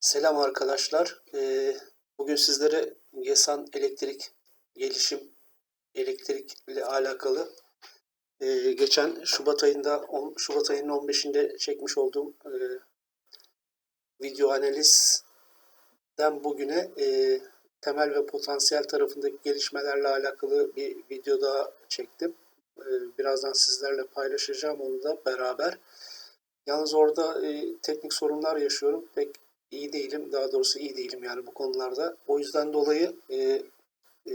Selam arkadaşlar. Ee, bugün sizlere Gesan elektrik gelişim elektrikle alakalı e, geçen Şubat ayında Şubat ayının 15'inde çekmiş olduğum e, video analizden bugüne e, temel ve potansiyel tarafındaki gelişmelerle alakalı bir video daha çektim. Birazdan sizlerle paylaşacağım onu da beraber. Yalnız orada teknik sorunlar yaşıyorum. Pek iyi değilim. Daha doğrusu iyi değilim yani bu konularda. O yüzden dolayı e, e,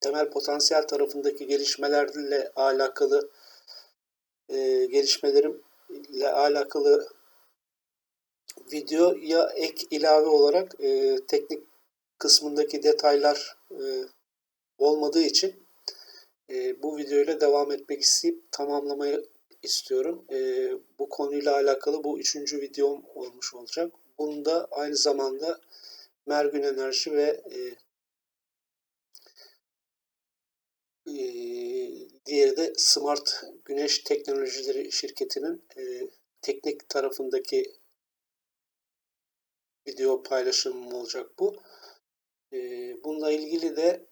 temel potansiyel tarafındaki gelişmelerle alakalı e, gelişmelerimle alakalı video ya ek ilave olarak e, teknik kısmındaki detaylar e, olmadığı için e, bu videoyla devam etmek isteyip tamamlamayı istiyorum. E, bu konuyla alakalı bu üçüncü videom olmuş olacak. Bunda aynı zamanda Mergün Enerji ve e, e, diğeri de Smart Güneş Teknolojileri şirketinin e, teknik tarafındaki video paylaşımım olacak bu. E, bununla ilgili de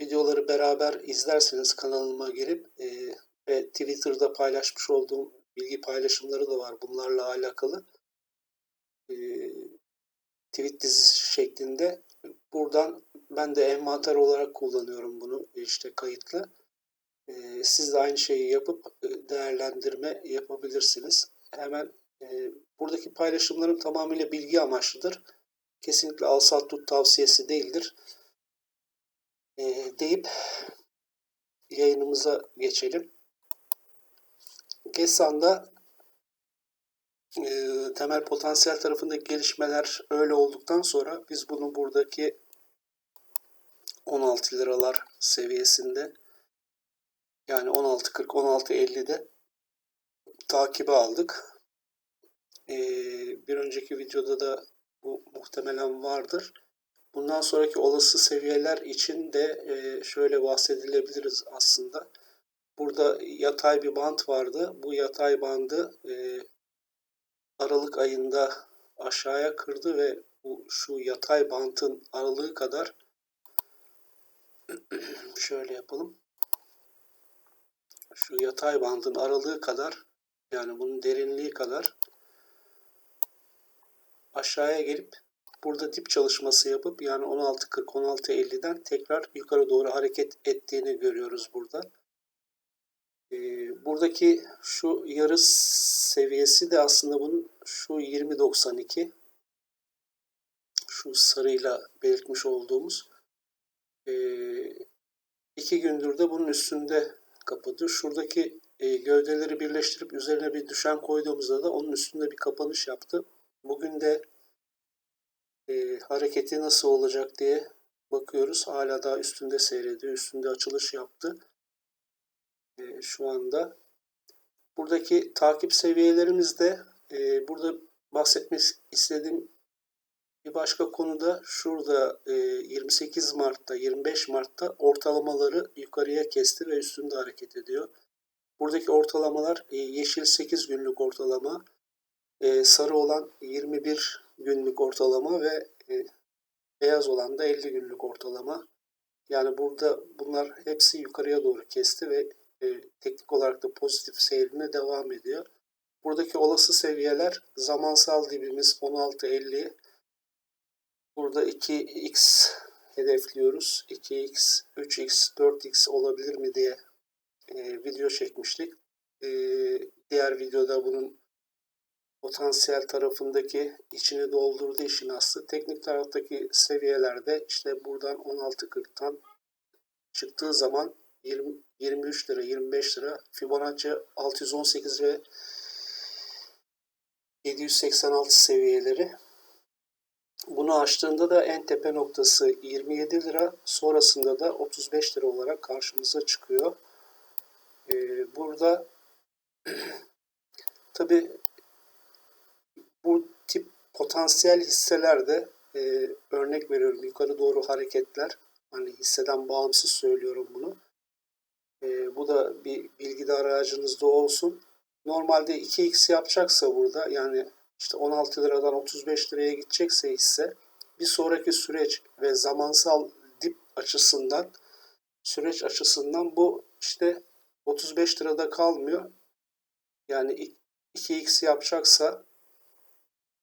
videoları beraber izlerseniz kanalıma girip e, ve Twitter'da paylaşmış olduğum bilgi paylaşımları da var bunlarla alakalı. E, tweet dizisi şeklinde. Buradan ben de envanter olarak kullanıyorum bunu işte kayıtlı. E, siz de aynı şeyi yapıp e, değerlendirme yapabilirsiniz. Hemen e, buradaki paylaşımlarım tamamıyla bilgi amaçlıdır. Kesinlikle al sat tut tavsiyesi değildir. Deyip yayınımıza geçelim. Gesan'da e, temel potansiyel tarafındaki gelişmeler öyle olduktan sonra biz bunu buradaki 16 liralar seviyesinde yani 16.40 16.50'de takibe aldık. E, bir önceki videoda da bu muhtemelen vardır. Bundan sonraki olası seviyeler için de e, şöyle bahsedilebiliriz aslında. Burada yatay bir bant vardı. Bu yatay bandı e, Aralık ayında aşağıya kırdı ve bu şu yatay bantın aralığı kadar şöyle yapalım. Şu yatay bandın aralığı kadar yani bunun derinliği kadar aşağıya gelip burada dip çalışması yapıp yani 16.40 16.50'den tekrar yukarı doğru hareket ettiğini görüyoruz burada. Ee, buradaki şu yarı seviyesi de aslında bunun şu 20.92 şu sarıyla belirtmiş olduğumuz ee, iki gündür de bunun üstünde kapadı. Şuradaki e, gövdeleri birleştirip üzerine bir düşen koyduğumuzda da onun üstünde bir kapanış yaptı. Bugün de e, hareketi nasıl olacak diye bakıyoruz. Hala daha üstünde seyrediyor. Üstünde açılış yaptı. E, şu anda. Buradaki takip seviyelerimiz de e, burada bahsetmek istediğim bir başka konuda şurada e, 28 Mart'ta 25 Mart'ta ortalamaları yukarıya kesti ve üstünde hareket ediyor. Buradaki ortalamalar e, yeşil 8 günlük ortalama, e, sarı olan 21 günlük ortalama ve e, beyaz olan da 50 günlük ortalama. Yani burada bunlar hepsi yukarıya doğru kesti ve e, teknik olarak da pozitif seyrine devam ediyor. Buradaki olası seviyeler zamansal dibimiz 16.50. Burada 2x hedefliyoruz. 2x, 3x, 4x olabilir mi diye e, video çekmiştik. E, diğer videoda bunun potansiyel tarafındaki içini doldurduğu işin aslı. Teknik taraftaki seviyelerde işte buradan 16.40'tan çıktığı zaman 20, 23 lira, 25 lira Fibonacci 618 ve 786 seviyeleri. Bunu açtığında da en tepe noktası 27 lira, sonrasında da 35 lira olarak karşımıza çıkıyor. Ee, burada tabi bu tip potansiyel hisselerde e, örnek veriyorum yukarı doğru hareketler hani hisseden bağımsız söylüyorum bunu. E, bu da bir bilgi de aracınızda olsun. Normalde 2x yapacaksa burada yani işte 16 liradan 35 liraya gidecekse hisse bir sonraki süreç ve zamansal dip açısından süreç açısından bu işte 35 lirada kalmıyor. Yani 2x yapacaksa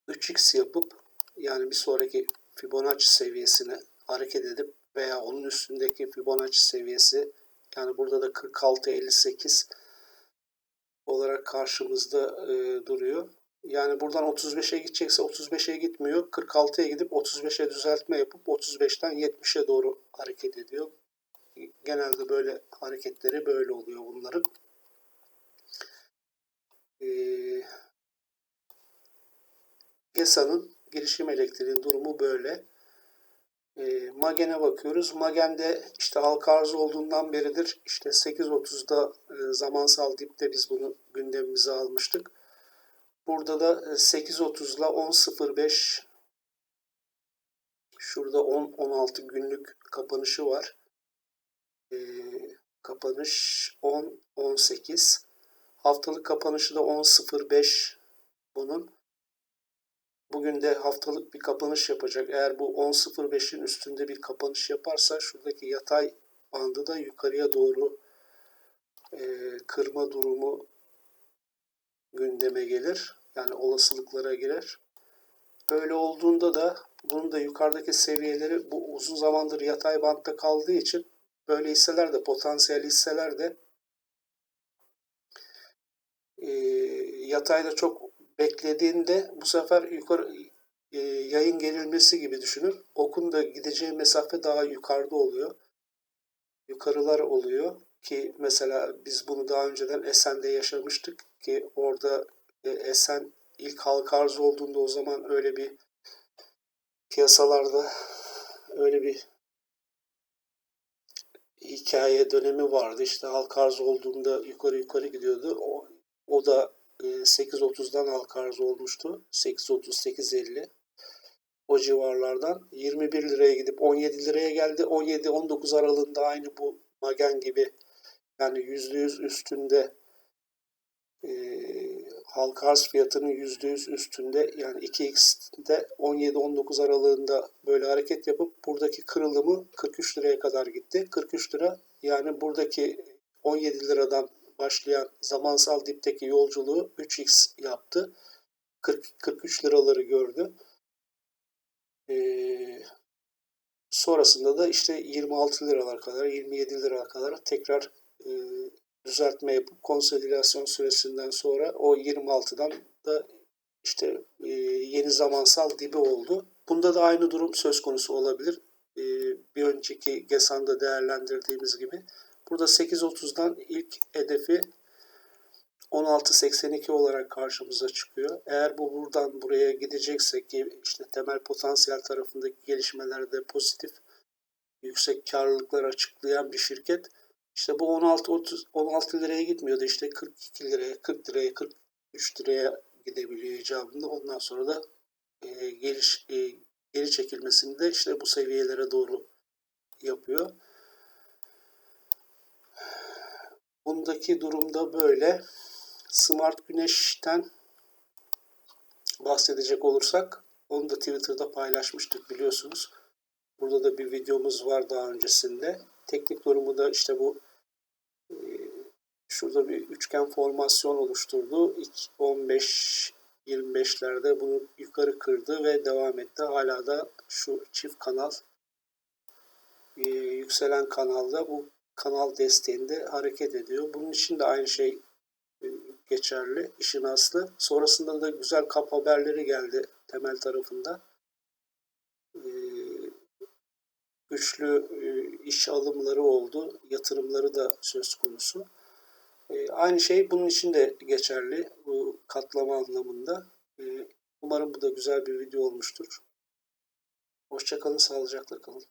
3x yapıp yani bir sonraki Fibonacci seviyesine hareket edip veya onun üstündeki Fibonacci seviyesi yani burada da 46.58 olarak karşımızda e, duruyor. Yani buradan 35'e gidecekse 35'e gitmiyor. 46'ya gidip 35'e düzeltme yapıp 35'ten 70'e doğru hareket ediyor. Genelde böyle hareketleri böyle oluyor bunların. Ee, GESA'nın girişim elektriğin durumu böyle. E, Magen'e bakıyoruz. Magen'de işte halka arz olduğundan beridir işte 8.30'da e, zamansal dipte biz bunu gündemimize almıştık. Burada da 8.30 ile 10.05 şurada 10-16 günlük kapanışı var. E, kapanış 10-18 haftalık kapanışı da 10.05 bunun. Bugün de haftalık bir kapanış yapacak. Eğer bu 10.05'in üstünde bir kapanış yaparsa şuradaki yatay bandı da yukarıya doğru e, kırma durumu gündeme gelir. Yani olasılıklara girer. Böyle olduğunda da bunun da yukarıdaki seviyeleri bu uzun zamandır yatay bantta kaldığı için böyle hisseler de potansiyel hisseler de e, yatayda çok beklediğinde bu sefer yukarı e, yayın gerilmesi gibi düşünün. Okun da gideceği mesafe daha yukarıda oluyor. Yukarılar oluyor ki mesela biz bunu daha önceden Esen'de yaşamıştık ki orada e, Esen ilk halka arz olduğunda o zaman öyle bir piyasalarda öyle bir hikaye dönemi vardı. İşte halka arz olduğunda yukarı yukarı gidiyordu. O, o da 8.30'dan halka arz olmuştu. 8.30-8.50 o civarlardan 21 liraya gidip 17 liraya geldi. 17-19 aralığında aynı bu Magen gibi yani %100 üstünde e, halka arz fiyatının %100 üstünde yani 2x'de 17-19 aralığında böyle hareket yapıp buradaki kırılımı 43 liraya kadar gitti. 43 lira yani buradaki 17 liradan başlayan zamansal dipteki yolculuğu 3x yaptı. 40, 43 liraları gördü. Ee, sonrasında da işte 26 liralar kadar, 27 lira kadar tekrar e, düzeltme yapıp konsolidasyon süresinden sonra o 26'dan da işte e, yeni zamansal dibi oldu. Bunda da aynı durum söz konusu olabilir. E, bir önceki GESAN'da değerlendirdiğimiz gibi. Burada 8.30'dan ilk hedefi 16.82 olarak karşımıza çıkıyor. Eğer bu buradan buraya gidecekse ki işte temel potansiyel tarafındaki gelişmelerde pozitif yüksek karlılıklar açıklayan bir şirket işte bu 16 30 16 liraya gitmiyordu işte 42 liraya 40 liraya 43 liraya gidebiliyor icabında. Ondan sonra da e, geliş e, geri çekilmesini de işte bu seviyelere doğru yapıyor. Bundaki durumda böyle. Smart Güneş'ten bahsedecek olursak onu da Twitter'da paylaşmıştık biliyorsunuz. Burada da bir videomuz var daha öncesinde. Teknik durumu da işte bu e, şurada bir üçgen formasyon oluşturdu. İlk 15 25'lerde bunu yukarı kırdı ve devam etti. Hala da şu çift kanal e, yükselen kanalda bu kanal desteğinde hareket ediyor. Bunun için de aynı şey e, geçerli. işin aslı. Sonrasında da güzel kap haberleri geldi temel tarafında. E, güçlü e, iş alımları oldu. Yatırımları da söz konusu. Aynı şey bunun için de geçerli. Bu katlama anlamında. Umarım bu da güzel bir video olmuştur. Hoşçakalın, sağlıcakla kalın.